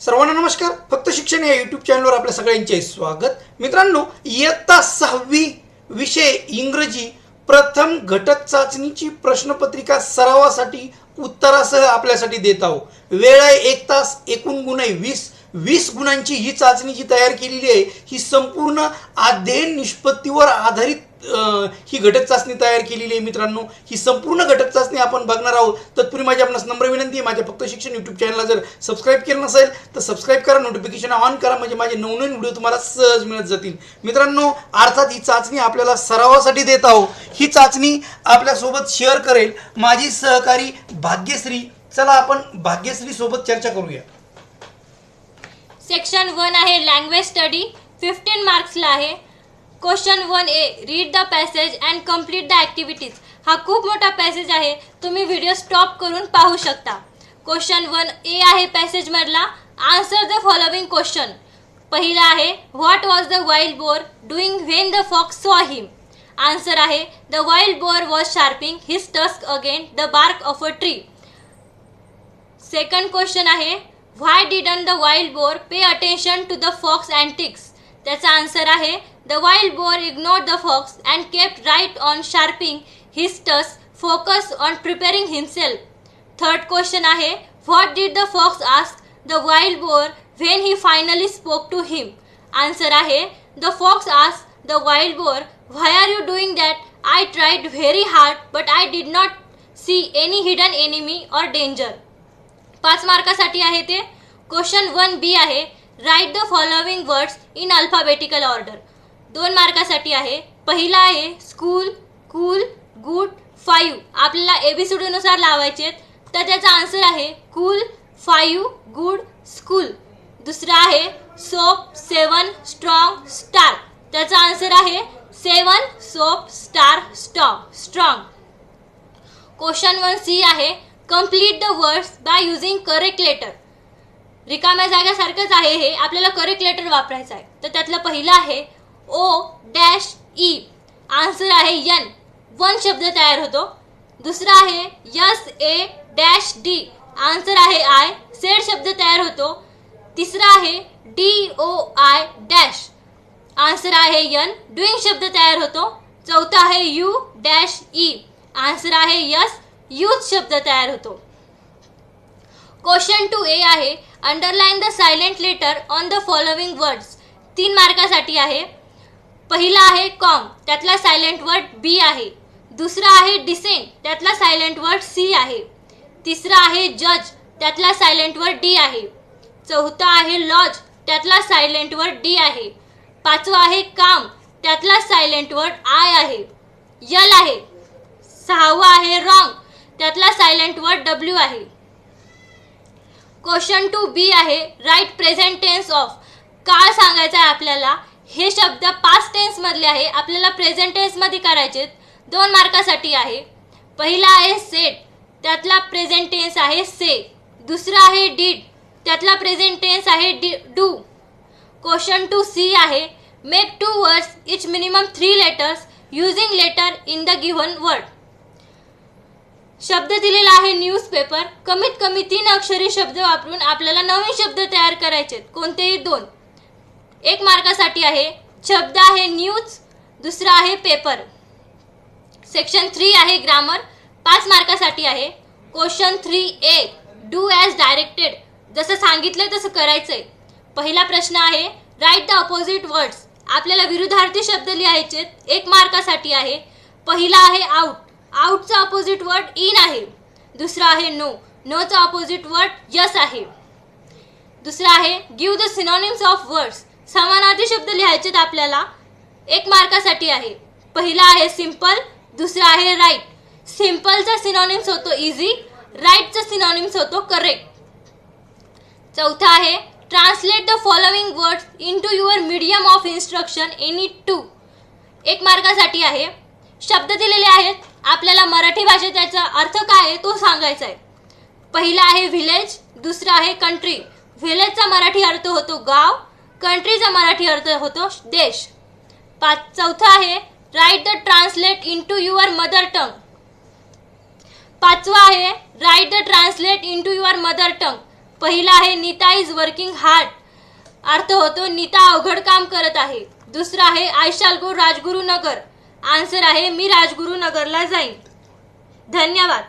सर्वांना नमस्कार. फक्त शिक्षण या यूट्यूब चॅनलवर आपल्या सगळ्यांचे स्वागत. मित्रांनो इयत्ता सहावी विषय इंग्रजी प्रथम घटक चाचणीची प्रश्नपत्रिका सरावासाठी उत्तरासह आपल्यासाठी देत आहो वेळ आहे एक तास एकूण गुण आहे वीस. वीस गुणांची ही चाचणी जी तयार केलेली आहे ही संपूर्ण अध्ययन निष्पत्तीवर आधारित ही घटक चाचणी तयार केलेली आहे मित्रांनो. ही संपूर्ण घटक चाचणी आपण बघणार आहोत. तत्पूर्वी माझी आपणास नम्र विनंती आहे माझ्या फक्त शिक्षण यूट्यूब चॅनलला जर सबस्क्राईब केलं नसेल तर सबस्क्राईब करा नोटिफिकेशन ऑन करा म्हणजे माझे नवनवीन व्हिडिओ तुम्हाला सहज मिळत जातील. मित्रांनो अर्थात ही चाचणी आपल्याला सरावासाठी देत आहोत. ही चाचणी आपल्यासोबत शेअर करेल माझी सहकारी भाग्यश्री. चला आपण भाग्यश्री सोबत चर्चा करूया. सेक्शन वन आहे लँग्वेज स्टडी फिफ्टीन मार्क्सला आहे. Question one A read the passage and complete the activities हा खूप मोठा पॅसेज आहे. तुम्ही व्हिडिओ स्टॉप करून पाहू शकता. क्वेश्चन वन ए आहे पॅसेजमधला आन्सर द फॉलोविंग क्वेश्चन पहिला आहे what was the wild boar doing when the fox saw him answer आहे the wild boar was sharping his tusk again the bark of a tree second question आहे why didn't the wild boar pay attention to the fox and ticks त्याचा answer आहे the wild boar ignore the fox and kept right on sharping his tusk focus on preparing himself third question आहे what did the fox ask the wild boar when he finally spoke to him answer आहे the fox ask the wild boar why are you doing that I tried very hard but I did not see any hidden enemy or danger पाच मार्कासाठी आहे ते. Question one B आहे. Write the following words in alphabetical order दोन मार्कासाठी आहे. पहिला आहे स्कूल कूल गुड फाईव्ह आपल्याला ए बी सी लावायचे आहेत. तर त्याचा आन्सर आहे कूल फाईव्ह गुड स्कूल दुसरा आहे सोप सेवन स्ट्रॉंग स्टार त्याचा आन्सर आहे seven soap star stow strong question one C आहे. Complete the words by using correct letter रिकाम्या जाग्यासारखंच आहे हे. आपल्याला करेक्ट लेटर वापरायचं आहे. तर त्यातलं पहिलं आहे ओ डॅश ई आन्सर आहे यन वन शब्द तयार होतो. दुसरा आहे S A dash D answer आहे आय सेड शब्द तयार होतो. तिसरा आहे D O I dash answer आहे यन डुईंग शब्द तयार होतो. चौथा आहे यू डॅश ई आन्सर आहे यस यूथ शब्द तयार होतो. क्वेश्चन टू ए आहे underline the silent letter on the following words तीन मार्कासाठी आहे. पहिला आहे कॉम त्यातला सायलेंट वर्ड बी आहे. दुसरा आहे डिसेंट त्यातला सायलेंट वर्ड सी आहे. तिसरा आहे जज त्यातला सायलेंट वर्ड डी आहे. चौथा आहे लॉज त्यातला सायलेंट वर्ड डी आहे. पाचवा आहे काम त्यातला सायलेंट वर्ड आय आहे. यल आहे. सहावा आहे रॉंग त्यातला सायलेंट वर्ड डब्ल्यू आहे. क्वेश्चन टू बी आहे राईट प्रेझेंट टेन्स ऑफ काळ सांगायचं आहे आपल्याला? हे शब्द पास्ट टेन्समधले आहे. आपल्याला प्रेझेंट टेन्समध्ये करायचे दोन मार्कासाठी आहे. पहिला आहे सेट त्यातला प्रेझेंट टेन्स आहे से दुसरा आहे डीड त्यातला प्रेझेंट टेन्स आहे D do question two C आहे make two words each minimum three letters using letter in the given word शब्द दिलेला आहे न्यूजपेपर कमीत कमी तीन अक्षरी शब्द वापरून आपल्याला नवीन शब्द तयार करायचे कोणतेही दोन. एक मार्कासाठी आहे. शब्द आहे न्यूज दुसरा आहे पेपर सेक्शन थ्री आहे ग्रामर पाच मार्कासाठी आहे. Question three A do as directed जसं सांगितलं तसं करायचं आहे पहिला प्रश्न आहे राईट द अपोजिट वर्ड्स आपल्याला विरुद्धार्थी शब्द लिहायचे एक मार्कासाठी आहे. पहिला आहे आउट आउटचा अपोजिट वर्ड इन आहे दुसरा आहे नो नोचा अपोजिट वर्ड यस आहे. दुसरा आहे give the synonyms of words समानार्थी शब्द लिहायचे आपल्याला. एक मार्कासाठी आहे. पहिला आहे सिंपल दुसरा आहे राईट सिम्पलचा सिनॉनिम्स होतो इझी राईटचा सिनॉनिम्स होतो करेक्ट चौथा आहे translate the following words into your medium of instruction any two एक मार्कासाठी आहे. शब्द दिलेले आहेत आपल्याला मराठी भाषेत त्याचा अर्थ काय आहे तो सांगायचा आहे. पहिला आहे व्हिलेज दुसरा आहे कंट्री व्हिलेजचा मराठी अर्थ होतो गाव कंट्रीचा मराठी अर्थ होतो देश. पाच चौथा आहे write the translate into your mother tongue पाचवा आहे write the translate into your mother tongue पहिला आहे नीता इज वर्किंग हार्ड अर्थ होतो नीता अवघड काम करत आहे. दुसरा आहे आयशाल गो राजगुरुनगर आन्सर आहे मी राजगुरुनगरला जाईन. धन्यवाद.